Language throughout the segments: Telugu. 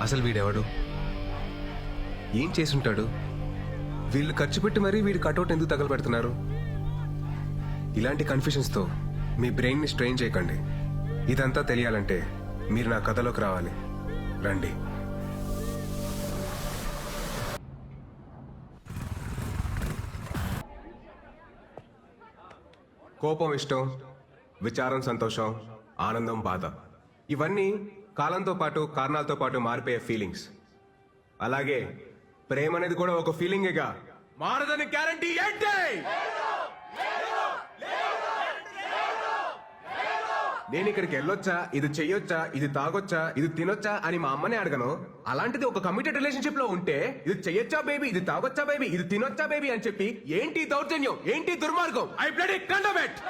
అసలు వీడెవడు? ఏం చేసుంటాడు? వీళ్ళు ఖర్చు పెట్టి మరీ వీడి కటౌట్ ఎందుకు తగలబెడుతున్నారు? ఇలాంటి కన్ఫ్యూషన్స్తో మీ బ్రెయిన్ని స్ట్రెయిన్ చేయకండి. ఇదంతా తెలియాలంటే మీరు నా కథలోకి రావాలి. రండి. కోపం ఇష్టం విచారం సంతోషం ఆనందం బాధ. ఇవన్నీ కాలంతో పాటు కారణాలతో పాటు మారిపోయే ఫీలింగ్స్ అలాగే ప్రేమ అనేది కూడా ఒక ఫీలింగేగా మారదని గ్యారంటీ ఏంటి? నేను ఇక్కడికి వెళ్ళొచ్చా? ఇది చెయ్యొచ్చా? ఇది తాగొచ్చా? ఇది తినొచ్చా? అని మా అమ్మని అడగను. అలాంటిది ఒక కమిటెడ్ రిలేషన్షిప్లో ఉంటే ఇది చెయ్యొచ్చా బేబీ ఇది తాగొచ్చా బేబీ ఇది తినొచ్చా బేబీ అని చెప్పి ఏంటి దౌర్జన్యం? ఏంటి దుర్మార్గం? ఐ బ్లడీ కండమెట్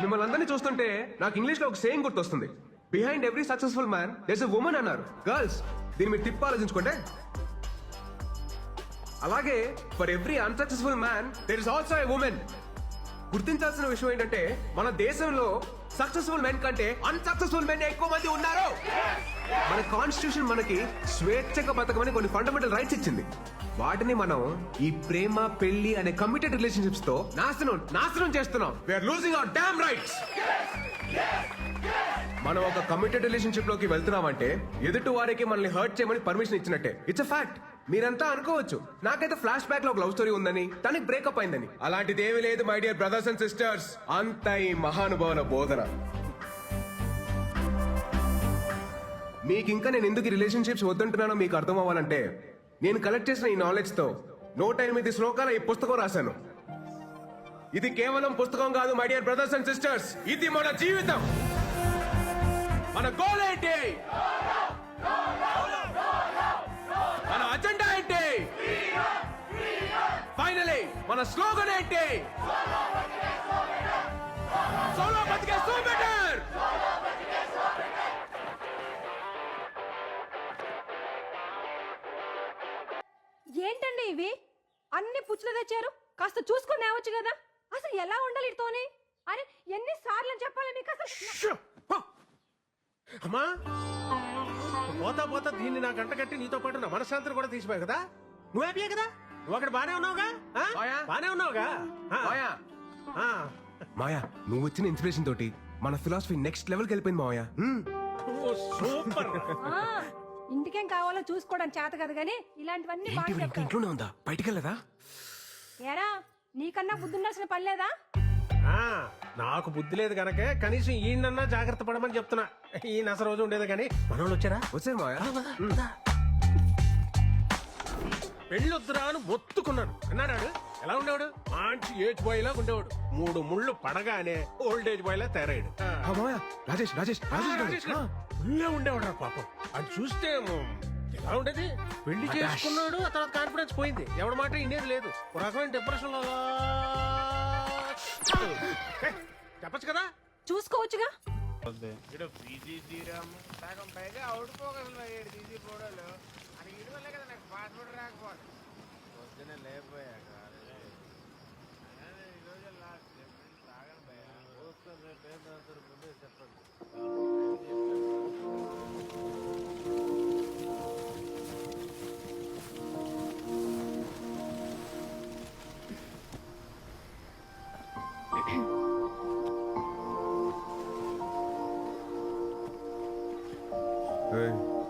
మిమ్మల్ని అందరినీ చూస్తుంటే నాకు ఇంగ్లీష్లో ఒక సేయింగ్ గుర్తొస్తుంది. Behind every successful man there's a woman అన్నారు. గర్ల్స్ దీన్ని మీరు తిప్పి ఆలోచించుకుంటే అలాగే for every unsuccessful man there is also a woman గుర్తించాల్సిన విషయం ఏంటంటే మన దేశంలో సక్సెస్ఫుల్ మెన్ కంటే అన్సక్సెస్ఫుల్ మెన్ ఎక్కువ మంది ఉన్నారు. మన కాన్స్టిట్యూషన్ మనకి స్వేచ్ఛగా బతకమని కొన్ని ఫండమెంటల్ రైట్స్ ఇచ్చింది. వాటిని మనం ఈ ప్రేమ పెళ్ళి అనే కమిటెడ్ రిలేషన్షిప్స్తో నాశనం నాశనం చేస్తున్నాం. We are losing our damn rights మనం ఒక కమిటెడ్ రిలేషన్షిప్లోకి వెళ్తున్నామంటే ఎదుటి వారికి మనల్ని హర్ట్ చేయమని పర్మిషన్ ఇచ్చినట్టే. ఇట్స్ అ ఫ్యాక్ట్ మీరంతా అనుకోవచ్చు. నాకైతే ఫ్లాష్ బ్యాక్లో ఒక లవ్ స్టోరీ ఉందని తనకి బ్రేకప్ అయిందని. అలాంటిది ఏమీ లేదు my dear brothers and sisters అంత ఈ మహానుభావుల బోధన. మీకు ఇంకా నేను ఎందుకు రిలేషన్షిప్స్ వద్దంటున్నానో మీకు అర్థం అవ్వాలంటే నేను కలెక్ట్ చేసిన ఈ నాలెడ్జ్తో నూట ఎనిమిది శ్లోకాల ఈ పుస్తకం రాశాను. ఇది కేవలం పుస్తకం కాదు my dear brothers and sisters ఇది మన జీవితం. మన గోల్ ఏంటి? మన అజెండా ఏంటి? ఫైనలీ మన స్లోగన్ ఏంటి? సోలో బతికే సో బెటర్ ఇవి? అన్ని పుచ్చులు తెచ్చారు. కాస్త చూసుకొని తేవచ్చు కదా. అసలు ఎలా ఉండాలి ఇటుతోని అరే ఎన్ని సార్లు చెప్పాలి మీకు అసలు! అమ్మా! పోతా పోతా దీన్ని నా గంట కట్టి నీతో పాటు నా మనశ్శాంతిని కూడా తీసిపోయావు కదా? నువ్వు హ్యాపీయే కదా? నువ్వు అక్కడ బానే ఉన్నావుగా? ఆ? మాయా? బానే ఉన్నావుగా? ఆ. మాయా? ఆ. మాయా నువ్వు వచ్చిన ఇన్స్పిరేషన్ తోటి మన ఫిలాసఫీ నెక్స్ట్ లెవెల్కి వెళ్ళిపోయింది మాయా ఓ, సూపర్. ఆ, ఇంటికేం కావాలో చూసుకోవడం చేత కదా కానీ ఇలాంటివన్నీ బాగా ఇంకా చెప్తారు ఇంట్లోనే ఉందా? బయటికి వెళ్ళదా ఏరా నీకన్నా బుద్ధి ఉండాల్సిన పని లేదా? ఆ, నాకు బుద్ధి లేదు గనకే కనీసం ఈయనన్నా జాగ్రత్త పడమని చెప్తున్నా. ఈయన అసలు రోజు ఉండేది కానీ. మనోళ్ళు వచ్చారా? వచ్చే మాయా పెళ్ళొద్దురా అని మొత్తుకున్నాను. అన్నాడు ఎలా ఉండేవాడు? మంచి ఏజ్ బాయ్ లాగా ఉండేవాడు. మూడు ముళ్ళు పడగానే ఓల్డ్ ఏజ్ బాయ్ లా తయారయ్యాడు. ఆ. రాజేష్ రాజేష్ రాజేష్ గారు. గారు. ఉండేవాడు రా పాపం. అది చూస్తే ఎలా ఉండేది? పెళ్ళి చేసుకున్నాడు ఆ తర్వాత కాన్ఫిడెన్స్ పోయింది. ఎవడి మాట ఇండేది లేదు. ఒక రకమైన డిప్రెషన్లో చెప్పచ్చు కదా? చూసుకోవచ్చుగా? ఇక్కడ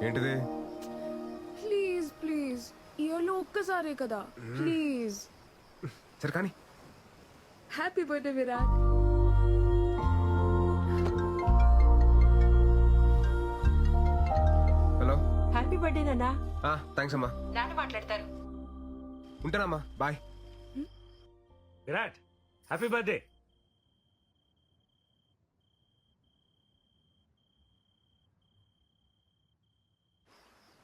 ఏంటిది? ప్లీజ్ ప్లీజ్ ఇయర్లో ఒక్కసారే కదా. ప్లీజ్ సరే కానీ. Happy birthday Virat hello happy birthday నాన్న థ్యాంక్స్ అమ్మా. నాన్న మాట్లాడతారు. ఉంటానమ్మా. బాయ్ విరాట్ హ్యాపీ బర్త్డే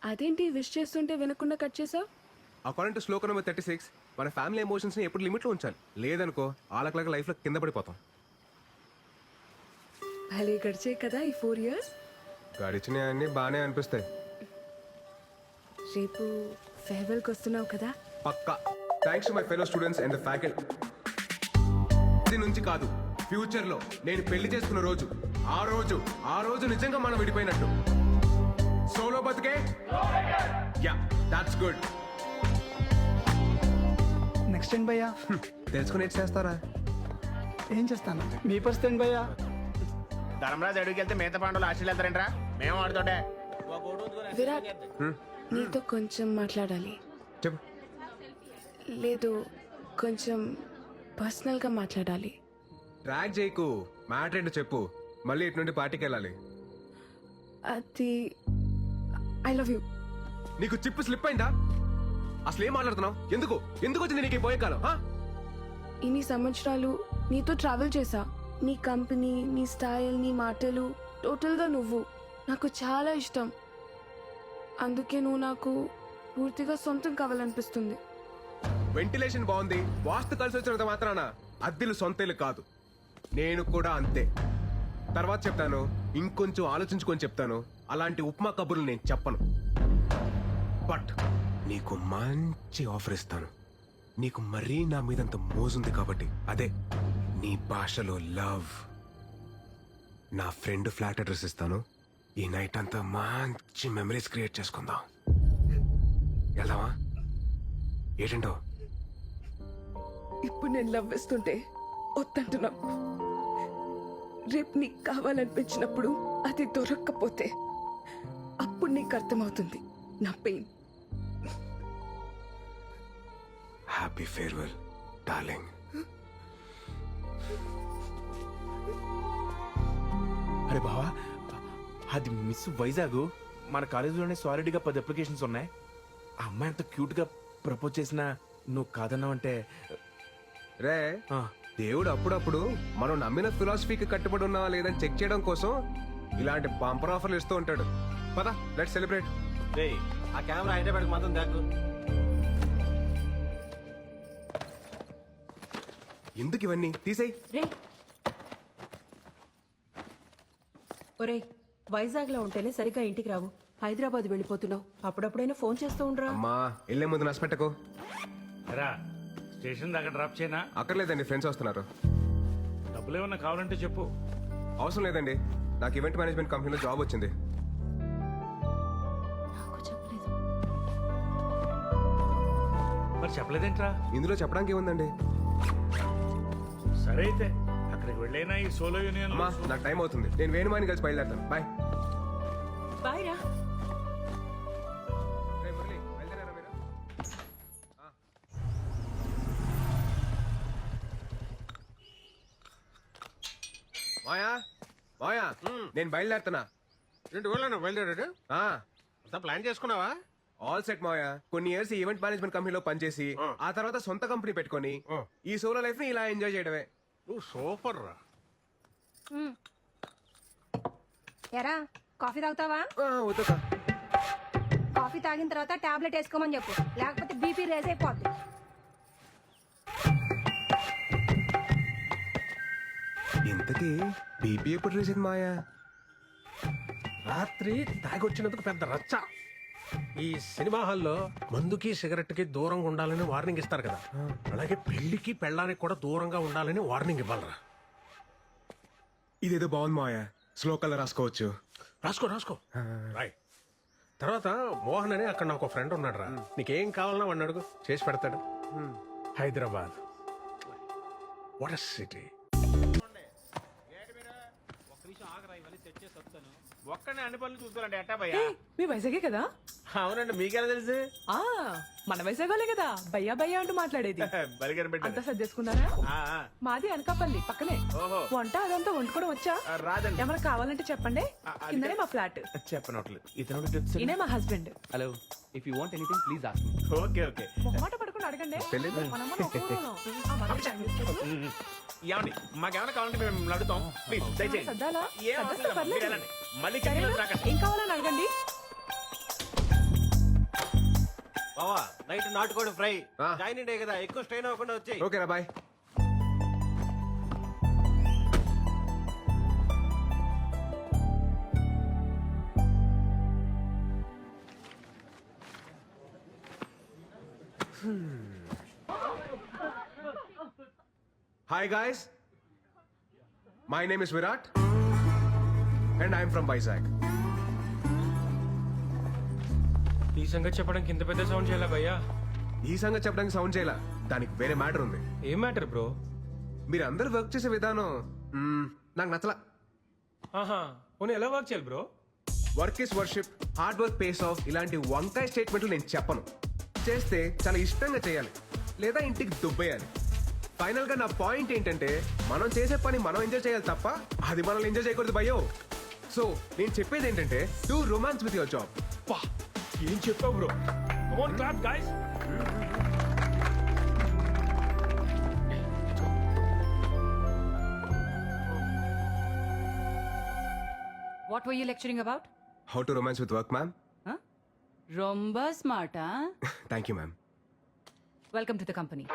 అదేంటి విష్ చేస్తుంటే వినకుండా కట్ చేసావు? According to shloka number thirty six మన ఫ్యామిలీ ఎమోషన్స్ని ఎప్పుడు లిమిట్లో ఉంచాలి. లేదనుకో ఆలకలక లైఫ్లో కింద పడిపోతాం. భలే గడిచే కదా ఈ ఫోర్ ఇయర్స్ గడిచినవన్నీ బాగానే అనిపిస్తాయి. రేపు ఫేర్వెల్కి వస్తున్నావు కదా? పక్కా. Thanks to my fellow students and the faculty ఇది నుంచి కాదు ఫ్యూచర్లో నేను పెళ్ళి చేసుకున్న రోజు. ఆ రోజు ఆ రోజు నిజంగా మనం విడిపోయినట్టు. సోలో బతుకే? యా దాట్స్ గుడ్ నెక్స్ట్ ఏంటి భయ్యా? తెలుసుకుని చేస్తారా? ఏం చేస్తాను? మీ పరిస్థితి ఏంటి భయ్యా? ధర్మరాజు అడుగుకి వెళ్తే మిగతా పాండవులు ఆశలు వెళ్తారంట్రా? మేము ఆడుతుంటే? విరాట్ నీతో కొంచెం మాట్లాడాలి. చెప్పు. లేదు కొంచెం పర్సనల్గా మాట్లాడాలి. ట్రాక్ చేయకు. మ్యాటర్ ఏంటో చెప్పు. మళ్ళీ ఇటు నుండి పార్టీకి వెళ్ళాలి. అది ఐ లవ్ యూ నీకు చిప్పు స్లిప్ అయిందా? అసలు ఏం మాట్లాడుతున్నావు? ఎందుకు? ఎందుకు వచ్చింది నీకు పోయే కాలం? ఇన్ని సంవత్సరాలు నీతో ట్రావెల్ చేసా నీ కంపెనీ నీ స్టైల్ నీ మాటలు టోటల్గా నువ్వు. నాకు చాలా ఇష్టం. అందుకే నువ్వు నాకు పూర్తిగా సొంతం కావాలనిపిస్తుంది. వెంటిలేషన్ బాగుంది. వాస్తు కలిసి వచ్చినంత మాత్రాన అద్దెలు సొంతేలు కాదు. నేను కూడా అంతే. తర్వాత చెప్తాను. ఇంకొంచెం ఆలోచించుకొని చెప్తాను. అలాంటి ఉప్మా కబుర్లు నేను చెప్పను. బట్ నీకు మంచి ఆఫర్ ఇస్తాను. నీకు మరీ నా మీదంత మోజుంది కాబట్టి. అదే నీ భాషలో లవ్. నా ఫ్రెండ్ ఫ్లాట్ అడ్రస్ ఇస్తాను. ఈ నైట్ అంతా మంచి మెమరీస్ క్రియేట్ చేసుకుందాం. వెళ్దామా? ఏంటంటో? ఇప్పుడు నేను లవ్ వేస్తుంటే వద్దంటున్నావు. రేపు నీకు కావాలనిపించినప్పుడు అది దొరక్కపోతే అప్పుడు నీకు అర్థమవుతుంది. నా పెయిన్ హ్యాపీ ఫేర్వెల్ డార్లింగ్ అరే బావా అది మిస్ వైజాగ్. మన కాలేజీలోనే సాలిడ్గా పది అప్లికేషన్స్ ఉన్నాయి. ఆ అమ్మాయి అంత క్యూట్గా ప్రపోజ్ చేసినా నువ్వు కాదన్నావంటే రే ఆ, దేవుడు అప్పుడప్పుడు మనం నమ్మిన ఫిలాసఫీకి కట్టుబడి ఉన్నావా లేదని చెక్ చేయడం కోసం ఇలాంటి బంపర్ ఆఫర్లు ఇస్తూ ఉంటాడు. పద లెట్ సెలబ్రేట్ ఆ కెమెరా హైదరాబాద్ మాత్రం దాకు ఎందుకు ఇవన్నీ? తీసేయ్. రే. ఒరే వైజాగ్లో ఉంటేనే సరిగ్గా ఇంటికి రావు. హైదరాబాద్ వెళ్ళిపోతున్నావు. అప్పుడప్పుడైనా ఫోన్ చేస్తూ ఉండరా? అమ్మా వెళ్ళే ముందు నష్టపెట్టకు రా స్టేషన్ దాకా డ్రాప్ చేయనా? అక్కర్లేదండి ఫ్రెండ్స్ వస్తున్నారు. డబ్బులు ఏమన్నా కావాలంటే చెప్పు. అవసరం లేదండి. నాకు ఈవెంట్ మేనేజ్మెంట్ కంపెనీలో జాబ్ వచ్చింది. చెప్పలేదేంట్రా? ఇందులో చెప్పడానికి ఏముందండి? సరే అయితే అక్కడికి వెళ్ళైనా ఈ సోలో యూనియన్ అమ్మా నాకు టైం అవుతుంది. నేను వేణుమాని కలిసి బయలుదేరుతాను. బాయ్. బాయ్ రా. మాయా? మాయా? నేను బయలుదేరుతున్నా. రెండు ఊళ్ళో బయలుదేరాడు? ఆ, అంతా ప్లాన్ చేసుకున్నావా? ఆల్ సెట్ మాయా కొన్ని ఇయర్స్ ఈవెంట్ మేనేజ్మెంట్ కంపెనీలో పనిచేసి ఆ. తర్వాత సొంత కంపెనీ పెట్టుకొని. ఈ సోలో లైఫ్ని ఇలా ఎంజాయ్ చేయడమే. నువ్వు సూపర్ రా. ఎరా కాఫీ తాగుతావా? వద్దుకా. కాఫీ తాగిన తర్వాత టాబ్లెట్ వేసుకోమని చెప్పు. లేకపోతే బీపీ రేజ్ అయిపోద్ది. ఇంతకీ బీపీ ఎప్పుడు రీసెంట్ మాయా రాత్రి తాగొచ్చినందుకు పెద్ద రచ్చ. ఈ సినిమా హాల్లో మందుకి సిగరెట్కి దూరంగా ఉండాలని వార్నింగ్ ఇస్తారు కదా. అలాగే పెళ్ళికి పెళ్ళానికి కూడా దూరంగా ఉండాలని వార్నింగ్ ఇవ్వాలరా. ఇదేదో బాగుంది మాయా స్లో కలర్ రాసుకోవచ్చు. రాసుకో రాసుకో. రాయ్. తర్వాత మోహన్ అని అక్కడ నాకు ఫ్రెండ్ ఉన్నాడు రా నీకేం కావాలన్నా వాడిని అడుగు. చేసి పెడతాడు. హైదరాబాద్. What city. ఒక్కనే అన్ని పనులు చూసుకోవాలంటే ఎట్టా భయ్యా? మీ వైజాగే కదా? అవునండి మీకెలా తెలుసు? ఆ. మన వైజాగోలే కదా. భయ్యా భయ్యా అంటూ మాట్లాడేది. బలిగని అంతా సర్దేసుకున్నారా. మాది అనకాపల్లి పక్కనే. ఓహో. వంట అదంతా వండుకోవడం వచ్చా? రాదండి. ఏమైనా కావాలంటే చెప్పండి. కిందనే మా ఫ్లాట్. చెప్పనట్లేదు ఇతను మా husband. Hello if you want anything please ask me okay okay. మొహమాట పడుకుని అడగండి. ఏమండి మాకేమైనా కావాలంటే మేము అడుగుతాం ప్లీజ్ వెళ్ళండి. మళ్ళీ ఏం కావాలని అడగండి? నైట్ నాటుకోడి ఫ్రై. ఆ. జాయిన్ డే కదా ఎక్కువ స్ట్రెయిన్ అవ్వకుండా వచ్చాయి. ఓకేనా bye. Hi guys my name is Virat and I'm from Vizag ఈ సంగతి చెప్పడానికి ఇంత పెద్ద సౌండ్ చేయాలా భయ్యా? ఈ సంగతి చెప్పడానికి సౌండ్ చేయాల? దానికి వేరే మ్యాటర్ ఉంది. ఏం మ్యాటర్ బ్రో మీరు అందరు వర్క్ చేసే విధానం మ్మ్, నాకు నచ్చలా. ఆహా పోనీ ఎలా వర్క్ చేయాలి bro work is worship hard work pays off ఇలాంటి వంకాయ స్టేట్మెంట్లు నేను చెప్పను. చేస్తే చాలా ఇష్టంగా చేయాలి. లేదా ఇంటికి దుబ్బేయాలి. ఫైనల్గా నా పాయింట్ ఏంటంటే మనం చేసే పని మనం ఎంజాయ్ చేయాలి తప్ప అది మనల్ని ఎంజాయ్ చేయకూడదు భయో సో నేను చెప్పేది ఏంటంటే do romance with your job పా. ఏం చెప్పావు bro come on clap guys what are you lecturing about how to romance with work ma'am రొంబ స్మార్టా thank you ma'am welcome to the company